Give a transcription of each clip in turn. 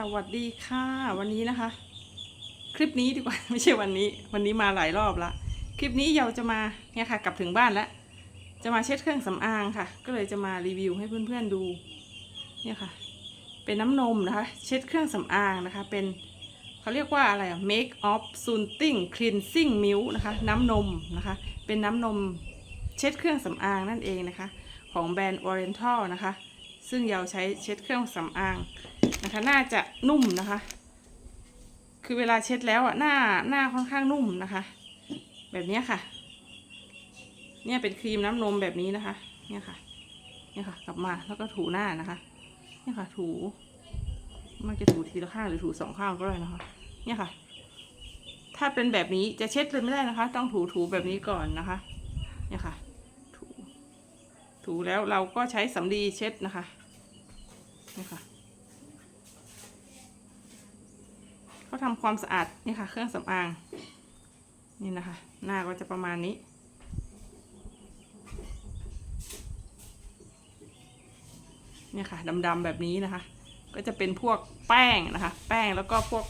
สวัสดีค่ะ วันนี้นะคะ คลิปนี้ดีกว่าไม่ใช่วันนี้ วันนี้มาหลายรอบละคลิปนี้เราจะมาเนี่ยค่ะ กลับถึงบ้านแล้ว จะมาเช็ดเครื่องสำอางค่ะ ก็เลยจะมารีวิวให้เพื่อนๆดู เนี่ยค่ะ เป็นน้ำนมนะคะ เช็ดเครื่องสำอางนะคะ เป็นเขาเรียกว่าอะไรอะ make of soothing cleansing milk นะคะ น้ำนมนะคะ เป็นน้ำนมเช็ดเครื่องสำอางนั่นเองนะคะ ของแบรนด์ Oriental นะคะ ซึ่งเราใช้เช็ดเครื่องสำอาง นะคะ น่าจะนุ่มนะคะ คือเวลาเช็ดแล้วอะหน้าหน้าค่อนข้างนุ่มนะคะ แบบนี้ค่ะ เนี่ยเป็นครีมน้ำนมแบบนี้นะคะ เนี่ยค่ะ เนี่ยค่ะ กลับมาแล้วก็ถูหน้านะคะ เนี่ยค่ะ ถูมันจะถูทีละข้างหรือถูสองข้างก็ได้นะคะ เนี่ยค่ะ ถ้าเป็นแบบนี้จะเช็ดเลยไม่ได้นะคะ ต้องถูถูแบบนี้ก่อนนะคะ เนี่ยค่ะ ถู ถูแล้วเราก็ใช้สำลีเช็ดนะคะ เนี่ยค่ะ เขาทำความสะอาดนี่ค่ะ เครื่องสำอาง นี่นะคะ หน้าก็จะประมาณนี้เนี่ยค่ะดำๆแบบนี้นะคะ ก็จะเป็นพวกแป้งนะคะ แป้งแล้วก็พวก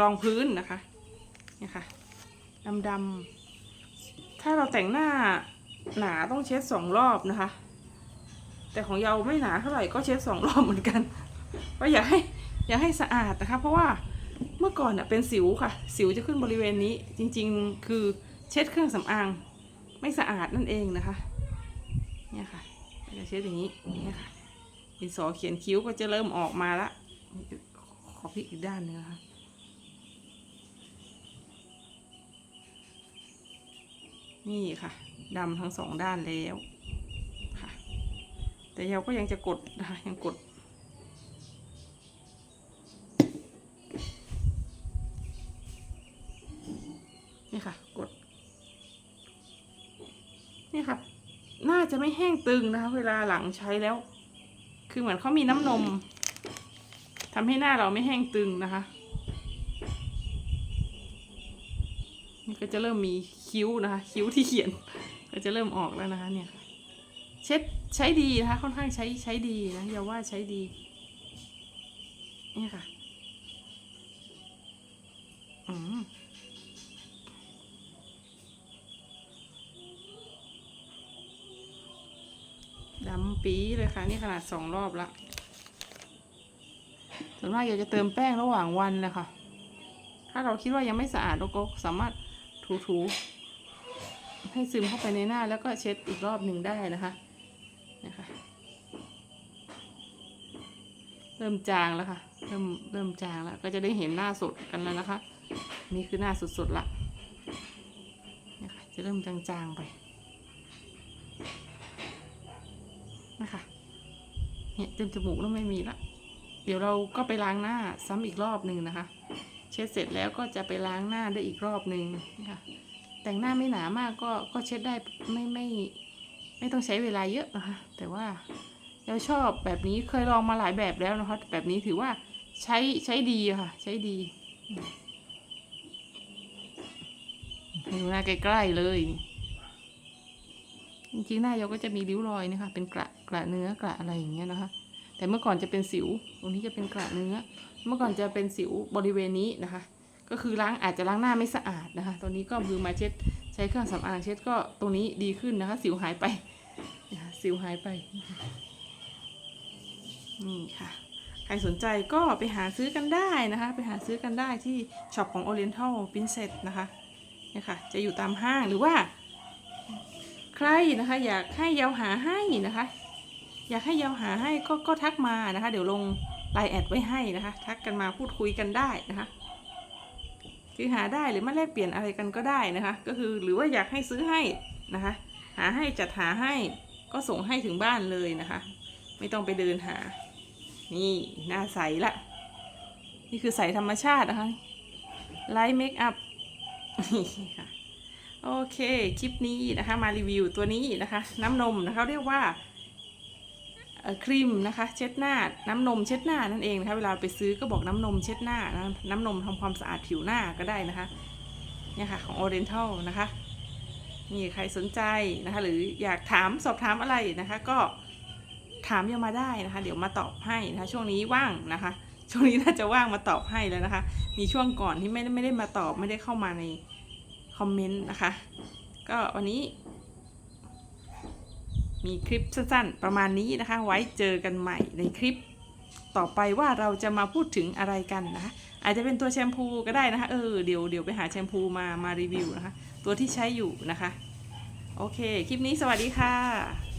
รองพื้นนะคะเนี่ยค่ะดำๆถ้าเราแต่งหน้าหนาต้องเช็ดสองรอบนะคะ แต่ของเราไม่หนาเท่าไหร่ก็เช็ดสองรอบเหมือนกันเพราะอยากให้อยากให้สะอาดนะคะ เพราะว่า เมื่อก่อนเน่ะเป็นสิวค่ะ สิวจะขึ้นบริเวณนี้จริงๆ คือเช็ดเครื่องสำอางไม่สะอาดนั่นเองนะคะเนี่ยค่ะจะเช็ดอย่างนี้เนี่ยค่ะดินสอเขียนคิ้วก็จะเริ่มออกมาละขอพลิกอีกด้านหนึงนะคะนี่ค่ะดำทั้งสองด้านแล้วค่ะ แต่เราก็ยังจะกดนะคะยังกด นี่ค่ะ กด นี่ค่ะ น่าจะไม่แห้งตึงนะคะ เวลาหลังใช้แล้ว คือเหมือนเขามีน้ำนมทำให้หน้าเราไม่แห้งตึงนะคะนี่ก็จะเริ่มมีคิ้วนะคะ คิ้วที่เขียน ก็จะเริ่มออกแล้วนะคะ เนี่ยเช็ดใช้ดีนะคะ ค่อนข้างใช้ใช้ดีนะอย่าว่าใช้ดีนี่ค่ะ อืม ปีเลยค่ะ นี่ขนาดสองรอบละส่วนมากอยากจะเติมแป้งระหว่างวันเลยค่ะ ถ้าเราคิดว่ายังไม่สะอาดเราก็สามารถถูๆ ให้ซึมเข้าไปในหน้าแล้วก็เช็ดอีกรอบหนึ่งได้นะคะนะคะเริ่มจางแล้วค่ะ เริ่มเริ่มจางแล้ว ก็จะได้เห็นหน้าสดกันแล้วนะคะ นี่คือหน้าสดๆละนะคะจะเริ่มจางๆไป นะคะเนี่ยเต็มจมูกแล้วไม่มีละเดี๋ยวเราก็ไปล้างหน้าซ้ำอีกรอบหนึ่งนะคะ เช็ดเสร็จแล้วก็จะไปล้างหน้าได้อีกรอบหนึ่งนะคะแต่งหน้าไม่หนามากก็ก็เช็ดได้ไม่ไม่ไม่ต้องใช้เวลาเยอะนะคะ แต่ว่าเราชอบแบบนี้เคยลองมาหลายแบบแล้วนะคะ แบบนี้ถือว่าใช้ใช้ดีค่ะ ใช้ดีให้ดูหน้าใกล้ๆเลย จริงๆหน้าเราก็จะมีริ้วรอยนะคะ เป็นกระ กระเนื้อกระอะไรอย่างเงี้ยนะคะ แต่เมื่อก่อนจะเป็นสิว ตรงนี้จะเป็นกระเนื้อ เมื่อก่อนจะเป็นสิวบริเวณนี้นะคะ ก็คือล้างอาจจะล้างหน้าไม่สะอาดนะคะ ตอนนี้ก็มือมาเช็ดใช้เครื่องสำอางเช็ดก็ตรงนี้ดีขึ้นนะคะ สิวหายไปสิวหายไป นี่ค่ะ ใครสนใจก็ไปหาซื้อกันได้นะคะ ไปหาซื้อกันได้ที่ช็อปของ Oriental Princess นะคะเนี่ยค่ะ จะอยู่ตามห้างหรือว่า ใครนะคะ อยากให้เยาวหาให้นะคะ อยากให้เยาวหาให้ก็ก็ทักมานะคะ เดี๋ยวลงไลน์แอดไว้ให้นะคะ ทักกันมาพูดคุยกันได้นะคะคือหาได้หรือมาแลกเปลี่ยนอะไรกันก็ได้นะคะ ก็คือหรือว่าอยากให้ซื้อให้นะคะ หาให้จัดหาให้ก็ส่งให้ถึงบ้านเลยนะคะ ไม่ต้องไปเดินหา นี่หน้าใสละนี่คือใสธรรมชาตินะคะไลท์เมคอัพนี่ค่ะโอเค คลิปนี้นะคะ มารีวิวตัวนี้นะคะ น้ำนมนะคะเรียกว่า ครีมนะคะเช็ดหน้าน้ำนมเช็ดหน้านั่นเองนะคะเวลาไปซื้อก็บอกน้ำนมเช็ดหน้านะน้ำนมทำความสะอาดผิวหน้าก็ได้นะคะเนี่ยค่ะของ Oriental นะคะนี่ใครสนใจนะคะ หรืออยากถามสอบถามอะไรนะคะ ก็ถามยังมาได้นะคะ เดี๋ยวมาตอบให้นะคะ ช่วงนี้ว่างนะคะ ช่วงนี้น่าจะว่างมาตอบให้แล้วนะคะ มีช่วงก่อนที่ไม่ได้ไม่ได้มาตอบไม่ได้เข้ามาในคอมเมนต์นะคะ ก็วันนี้ มีคลิปสั้นๆ ประมาณนี้นะคะ ไว้เจอกันใหม่ในคลิป ต่อไปว่าเราจะมาพูดถึงอะไรกันนะคะอาจจะเป็นตัวแชมพูก็ได้นะคะ เออ เดี๋ยวเดี๋ยวไปหาแชมพูมามารีวิวนะคะ ตัวที่ใช้อยู่นะคะ โอเค คลิปนี้สวัสดีค่ะ